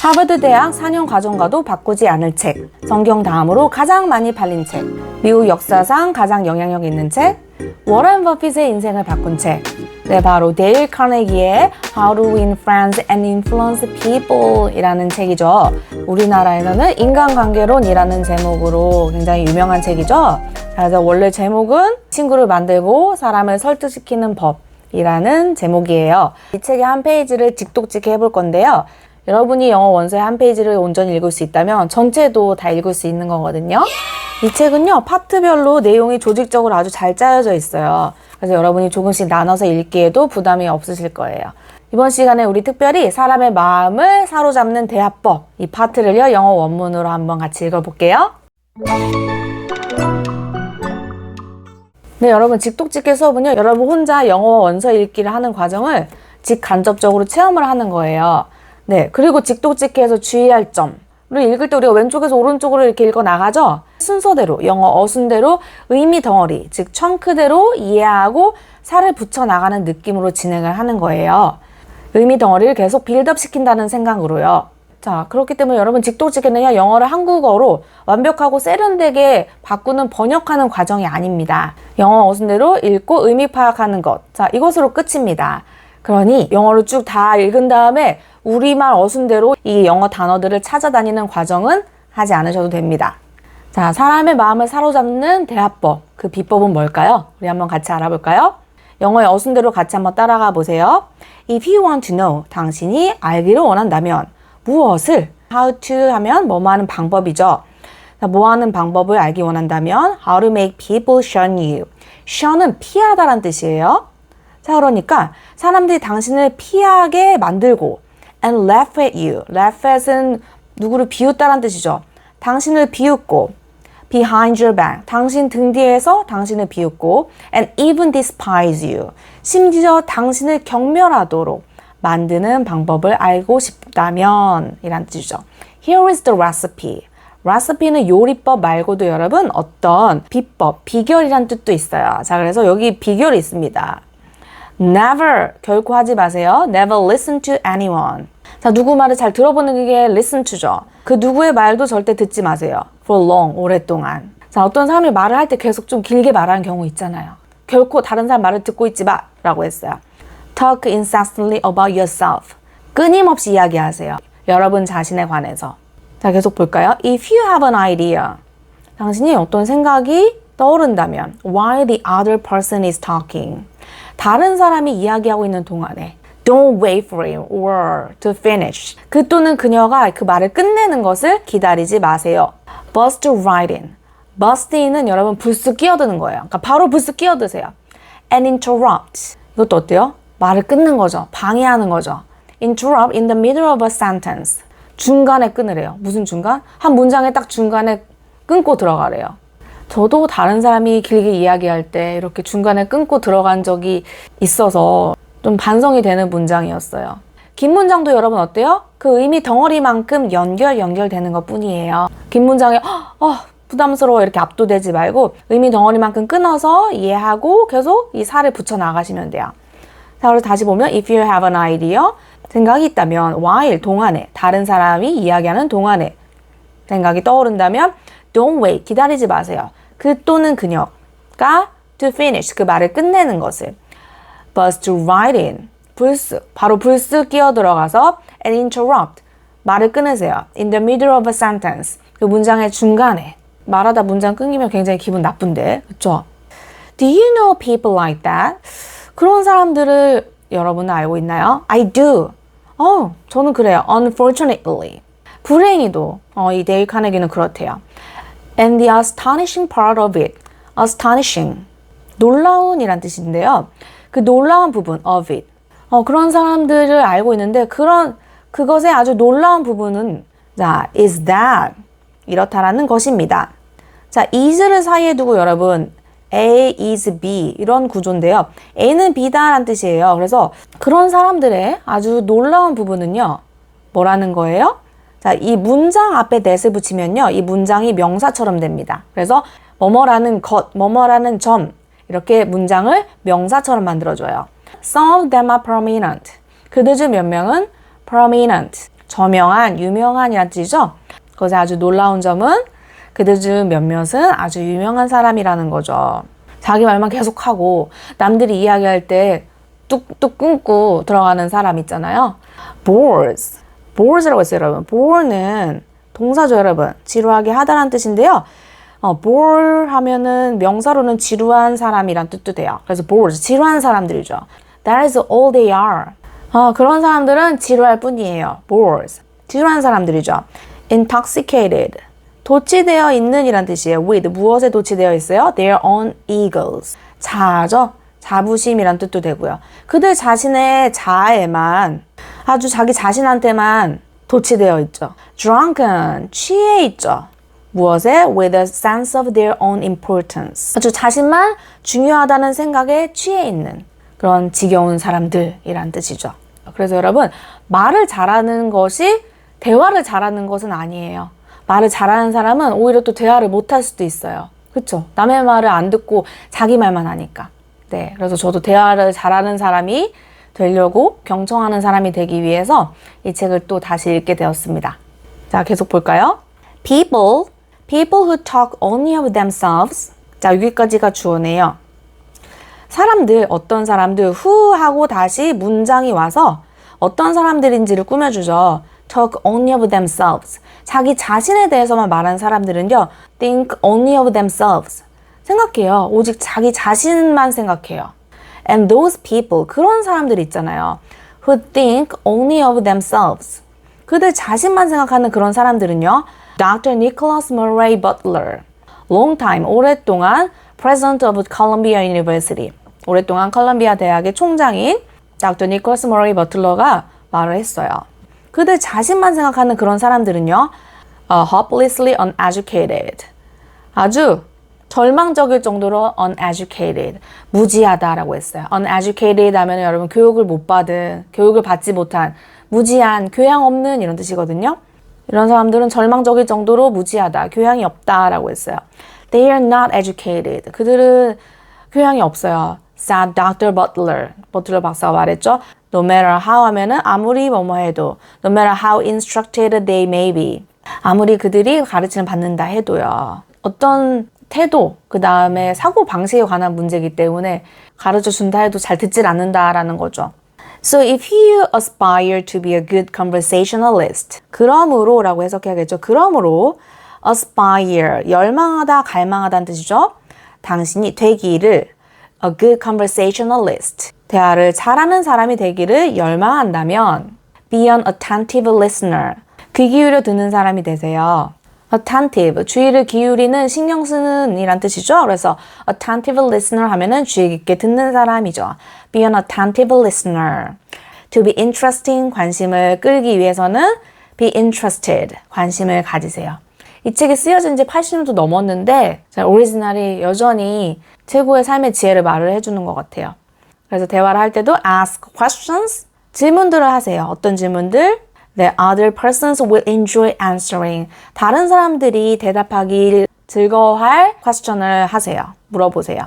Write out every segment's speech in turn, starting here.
하버드 대학 4년 과정과도 바꾸지 않을 책. 성경 다음으로 가장 많이 팔린 책. 미국 역사상 가장 영향력 있는 책. 워렌 버핏의 인생을 바꾼 책. 네, 바로 데일 카네기의 How to Win Friends and Influence People 이라는 책이죠. 우리나라에서는 인간관계론이라는 제목으로 굉장히 유명한 책이죠. 그래서 원래 제목은 친구를 만들고 사람을 설득시키는 법 이라는 제목이에요. 이 책의 한 페이지를 직독직해 해볼 건데요. 여러분이 영어 원서의 한 페이지를 온전히 읽을 수 있다면 전체도 다 읽을 수 있는 거거든요. 이 책은요, 파트별로 내용이 조직적으로 아주 잘 짜여져 있어요. 그래서 여러분이 조금씩 나눠서 읽기에도 부담이 없으실 거예요. 이번 시간에 우리 특별히 사람의 마음을 사로잡는 대화법 이 파트를요, 영어 원문으로 한번 같이 읽어볼게요. 네, 여러분 직독직계 수업은요, 여러분 혼자 영어 원서 읽기를 하는 과정을 직간접적으로 체험을 하는 거예요. 네, 그리고 직독직해에서 주의할 점. 을 읽을 때 우리가 왼쪽에서 오른쪽으로 이렇게 읽어 나가죠? 순서대로, 영어 어순대로 의미 덩어리, 즉 청크대로 이해하고 살을 붙여 나가는 느낌으로 진행을 하는 거예요. 의미 덩어리를 계속 빌드업 시킨다는 생각으로요. 자, 그렇기 때문에 여러분 직독직에는요, 영어를 한국어로 완벽하고 세련되게 바꾸는 번역하는 과정이 아닙니다. 영어 어순대로 읽고 의미 파악하는 것. 자, 이것으로 끝입니다. 그러니 영어를 쭉 다 읽은 다음에 우리말 어순대로 이 영어 단어들을 찾아다니는 과정은 하지 않으셔도 됩니다. 자, 사람의 마음을 사로잡는 대화법. 그 비법은 뭘까요? 우리 한번 같이 알아볼까요? 영어의 어순대로 같이 한번 따라가 보세요. If you want to know, 당신이 알기를 원한다면 무엇을 how to 하면 뭐뭐 하는 방법이죠. 자, 뭐 하는 방법을 알기 원한다면 how to make people shun you. shun은 피하다란 뜻이에요. 자, 그러니까 사람들이 당신을 피하게 만들고 and laugh at you. laugh at은 누구를 비웃다란 뜻이죠. 당신을 비웃고 behind your back. 당신 등 뒤에서 당신을 비웃고 and even despise you. 심지어 당신을 경멸하도록 만드는 방법을 알고 싶다면 이란 뜻이죠. Here is the recipe. 레시피는 요리법 말고도 여러분 어떤 비법, 비결이란 뜻도 있어요. 자, 그래서 여기 비결이 있습니다. Never 결코 하지 마세요. Never listen to anyone. 자, 누구 말을 잘 들어보는 게 listen to죠. 그 누구의 말도 절대 듣지 마세요. For long, 오랫동안. 자, 어떤 사람이 말을 할 때 계속 좀 길게 말하는 경우 있잖아요. 결코 다른 사람 말을 듣고 있지 마. 라고 했어요. Talk incessantly about yourself. 끊임없이 이야기하세요. 여러분 자신에 관해서. 자, 계속 볼까요? If you have an idea. 당신이 어떤 생각이 떠오른다면 while the other person is talking. 다른 사람이 이야기하고 있는 동안에 Don't wait for him or to finish. 그 또는 그녀가 그 말을 끝내는 것을 기다리지 마세요. Burst right in. Burst in은 여러분 불쑥 끼어드는 거예요. 그러니까 바로 불쑥 끼어드세요. And interrupt. 이것도 어때요? 말을 끊는 거죠. 방해하는 거죠. Interrupt in the middle of a sentence. 중간에 끊으래요. 무슨 중간? 한 문장에 딱 중간에 끊고 들어가래요. 저도 다른 사람이 길게 이야기할 때 이렇게 중간에 끊고 들어간 적이 있어서 좀 반성이 되는 문장이었어요. 긴 문장도 여러분 어때요? 그 의미 덩어리만큼 연결 연결되는 것 뿐이에요. 긴 문장에 어, 부담스러워 이렇게 압도되지 말고 의미 덩어리만큼 끊어서 이해하고 계속 이 살을 붙여 나가시면 돼요. 자, 그래서 다시 보면 if you have an idea 생각이 있다면 while 동안에 다른 사람이 이야기하는 동안에 생각이 떠오른다면 don't wait 기다리지 마세요. 그 또는 그녀가 to finish 그 말을 끝내는 것을 but to write in 불쑥 바로 불쑥 끼어 들어가서 and interrupt 말을 끊으세요. in the middle of a sentence 그 문장의 중간에 말하다 문장 끊기면 굉장히 기분 나쁜데 그쵸? Do you know people like that? 그런 사람들을 여러분은 알고 있나요? I do. 어, 저는 그래요. Unfortunately. 불행히도 어, 이 데일 카네기는 그렇대요. And the astonishing part of it. astonishing. 놀라운이란 뜻인데요. 그 놀라운 부분 of it. 어, 그런 사람들을 알고 있는데 그런 그것의 아주 놀라운 부분은 자, is that 이렇다라는 것입니다. 자, is를 사이에 두고 여러분 A is B 이런 구조인데요. A는 B다라는 뜻이에요. 그래서 그런 사람들의 아주 놀라운 부분은요. 뭐라는 거예요? 자, 이 문장 앞에 that을 붙이면요. 이 문장이 명사처럼 됩니다. 그래서 뭐뭐라는 것, 뭐뭐라는 점 이렇게 문장을 명사처럼 만들어줘요. Some of them are prominent. 그들 중 몇 명은 prominent. 저명한, 유명한이란 뜻이죠. 그것의 아주 놀라운 점은 그들 중 몇몇은 아주 유명한 사람이라는 거죠. 자기 말만 계속하고 남들이 이야기할 때 뚝뚝 끊고 들어가는 사람 있잖아요. bores. Bores라고 했어요, 여러분. bore는 동사죠, 여러분. 지루하게 하다라는 뜻인데요. 어, bore 하면은 명사로는 지루한 사람이란 뜻도 돼요. 그래서 bores, 지루한 사람들이죠. That is all they are. 어, 그런 사람들은 지루할 뿐이에요. bores. 지루한 사람들이죠. intoxicated. 도취되어 있는 이란 뜻이에요. with 무엇에 도취되어 있어요? their own egos. 자아죠. 자부심이란 뜻도 되고요. 그들 자신의 자아에만 아주 자기 자신한테만 도취되어 있죠. drunken 취해 있죠. 무엇에? with a sense of their own importance. 아주 자신만 중요하다는 생각에 취해 있는 그런 지겨운 사람들이란 뜻이죠. 그래서 여러분 말을 잘하는 것이 대화를 잘하는 것은 아니에요. 말을 잘하는 사람은 오히려 또 대화를 못할 수도 있어요. 그렇죠? 남의 말을 안 듣고 자기 말만 하니까. 네, 그래서 저도 대화를 잘하는 사람이 되려고 경청하는 사람이 되기 위해서 이 책을 또 다시 읽게 되었습니다. 자, 계속 볼까요? People, people who talk only of themselves. 자, 여기까지가 주어네요. 사람들, 어떤 사람들, who 하고 다시 문장이 와서 어떤 사람들인지를 꾸며주죠. talk only of themselves. 자기 자신에 대해서만 말하는 사람들은요, think only of themselves. 생각해요. 오직 자기 자신만 생각해요. And those people, 그런 사람들 있잖아요. who think only of themselves. 그들 자신만 생각하는 그런 사람들은요, Dr. Nicholas Murray Butler, long time, 오랫동안 President of Columbia University, 오랫동안 컬럼비아 대학의 총장인 Dr. Nicholas Murray Butler가 말을 했어요. 그들 자신만 생각하는 그런 사람들은요, uh, hopelessly uneducated. 아주 절망적일 정도로 uneducated, 무지하다라고 했어요. uneducated 하면 여러분 교육을 못 받은, 교육을 받지 못한, 무지한, 교양 없는 이런 뜻이거든요. 이런 사람들은 절망적일 정도로 무지하다, 교양이 없다라고 했어요. They are not educated. 그들은 교양이 없어요. said Dr. Butler. 버틀러 박사가 말했죠. No matter how 하면은 아무리 뭐뭐 해도 no matter how instructed they may be. 아무리 그들이 가르침을 받는다 해도요. 어떤 태도, 그 다음에 사고 방식에 관한 문제이기 때문에 가르쳐 준다 해도 잘 듣질 않는다라는 거죠. So if you aspire to be a good conversationalist, 그러므로 라고 해석해야겠죠. 그러므로 aspire, 열망하다, 갈망하다는 뜻이죠. 당신이 되기를 a good conversationalist, 대화를 잘하는 사람이 되기를 열망한다면 be an attentive listener, 귀 기울여 듣는 사람이 되세요. Attentive, 주의를 기울이는, 신경 쓰는 이란 뜻이죠. 그래서 attentive listener 하면은 주의 깊게 듣는 사람이죠. be an attentive listener. to be interesting, 관심을 끌기 위해서는 be interested, 관심을 가지세요. 이 책이 쓰여진 지 80년도 넘었는데 오리지널이 여전히 최고의 삶의 지혜를 말을 해주는 것 같아요. 그래서 대화를 할 때도 ask questions, 질문들을 하세요. 어떤 질문들? That other persons will enjoy answering. 다른 사람들이 대답하기 즐거워할 question을 하세요. 물어보세요.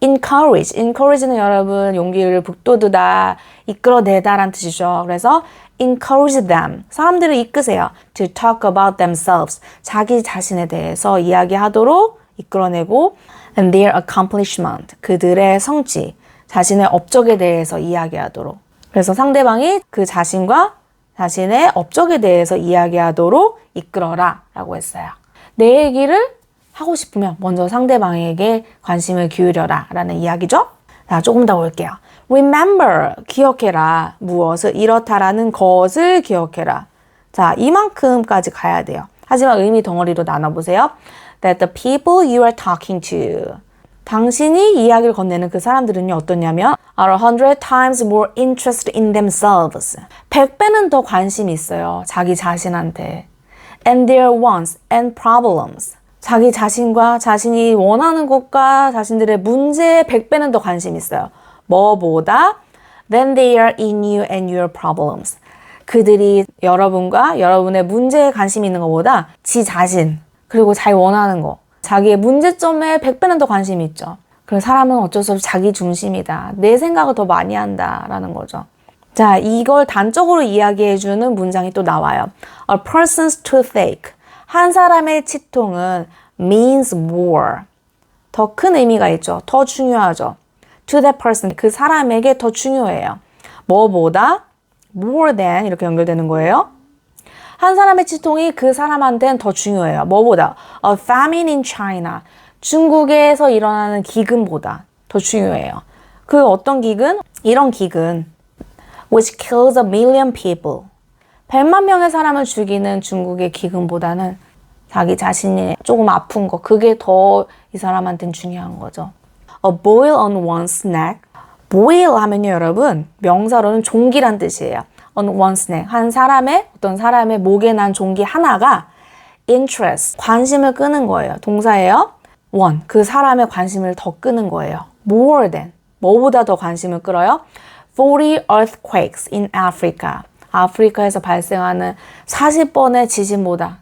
encourage. encourage는 여러분 용기를 북돋우다, 이끌어내다라는 뜻이죠. 그래서 encourage them. 사람들을 이끄세요. to talk about themselves. 자기 자신에 대해서 이야기하도록 이끌어내고 and their accomplishment. 그들의 성취, 자신의 업적에 대해서 이야기하도록. 그래서 상대방이 그 자신과 자신의 업적에 대해서 이야기하도록 이끌어라 라고 했어요. 내 얘기를 하고 싶으면 먼저 상대방에게 관심을 기울여라 라는 이야기죠. 자, 조금 더 볼게요. remember, 기억해라. 무엇을 이렇다라는 것을 기억해라. 자, 이만큼까지 가야 돼요. 하지만 의미 덩어리로 나눠보세요. That the people you are talking to. 당신이 이야기를 건네는 그 사람들은요, 어떠냐면, are a hundred times more interested in themselves. 100배는 더 관심이 있어요. 자기 자신한테. And their wants and problems. 자기 자신과 자신이 원하는 것과 자신들의 문제에 100배는 더 관심이 있어요. 뭐보다? Than they are in you and your problems. 그들이 여러분과 여러분의 문제에 관심이 있는 것보다 지 자신, 그리고 자기 원하는 거, 자기의 문제점에 100배는 더 관심이 있죠. 그래서 사람은 어쩔 수 없이 자기 중심이다. 내 생각을 더 많이 한다라는 거죠. 자, 이걸 단적으로 이야기해주는 문장이 또 나와요. A person's toothache. 한 사람의 치통은 means more. 더 큰 의미가 있죠. 더 중요하죠. To that person. 그 사람에게 더 중요해요. 뭐보다? More than. 이렇게 연결되는 거예요. 한 사람의 치통이 그 사람한테는 더 중요해요. 뭐보다? A famine in China. 중국에서 일어나는 기근보다 더 중요해요. 그 어떤 기근? 이런 기근. which kills a million people. 100만 명의 사람을 죽이는 중국의 기근보다는 자기 자신이 조금 아픈 거, 그게 더 이 사람한테는 중요한 거죠. A boil on one's neck. boil 하면요, 여러분, 명사로는 종기란 뜻이에요. On one's neck. 한 사람의, 어떤 사람의 목에 난 종기 하나가 interest, 관심을 끄는 거예요. 동사예요. one, 그 사람의 관심을 더 끄는 거예요. more than, 뭐보다 더 관심을 끌어요? 40 earthquakes in Africa. 아프리카에서 발생하는 40번의 지진보다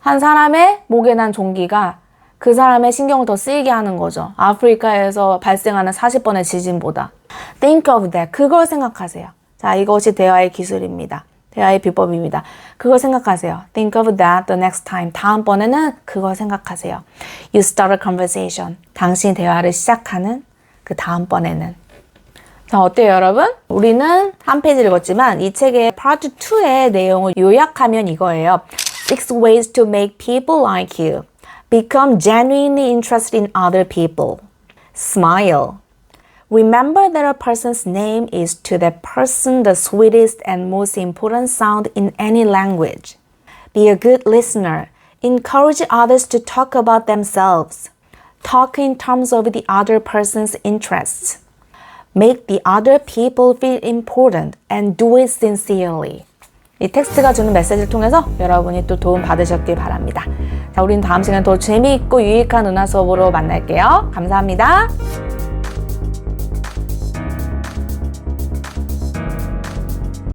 한 사람의 목에 난 종기가 그 사람의 신경을 더 쓰이게 하는 거죠. 아프리카에서 발생하는 40번의 지진보다. Think of that. 그걸 생각하세요. 자, 이것이 대화의 기술입니다. 대화의 비법입니다. 그걸 생각하세요. Think of that the next time. 다음번에는 그걸 생각하세요. You start a conversation. 당신이 대화를 시작하는 그 다음번에는. 자, 어때요, 여러분? 우리는 한 페이지 읽었지만 이 책의 파트 2의 내용을 요약하면 이거예요. Six ways to make people like you. Become genuinely interested in other people. Smile. Remember that a person's name is to that person the sweetest and most important sound in any language. Be a good listener. Encourage others to talk about themselves. Talk in terms of the other person's interests. Make the other people feel important and do it sincerely. 이 텍스트가 주는 메시지를 통해서 여러분이 또 도움 받으셨길 바랍니다. 자, 우리는 다음 시간에 더 재미있고 유익한 은하 수업으로 만날게요. 감사합니다.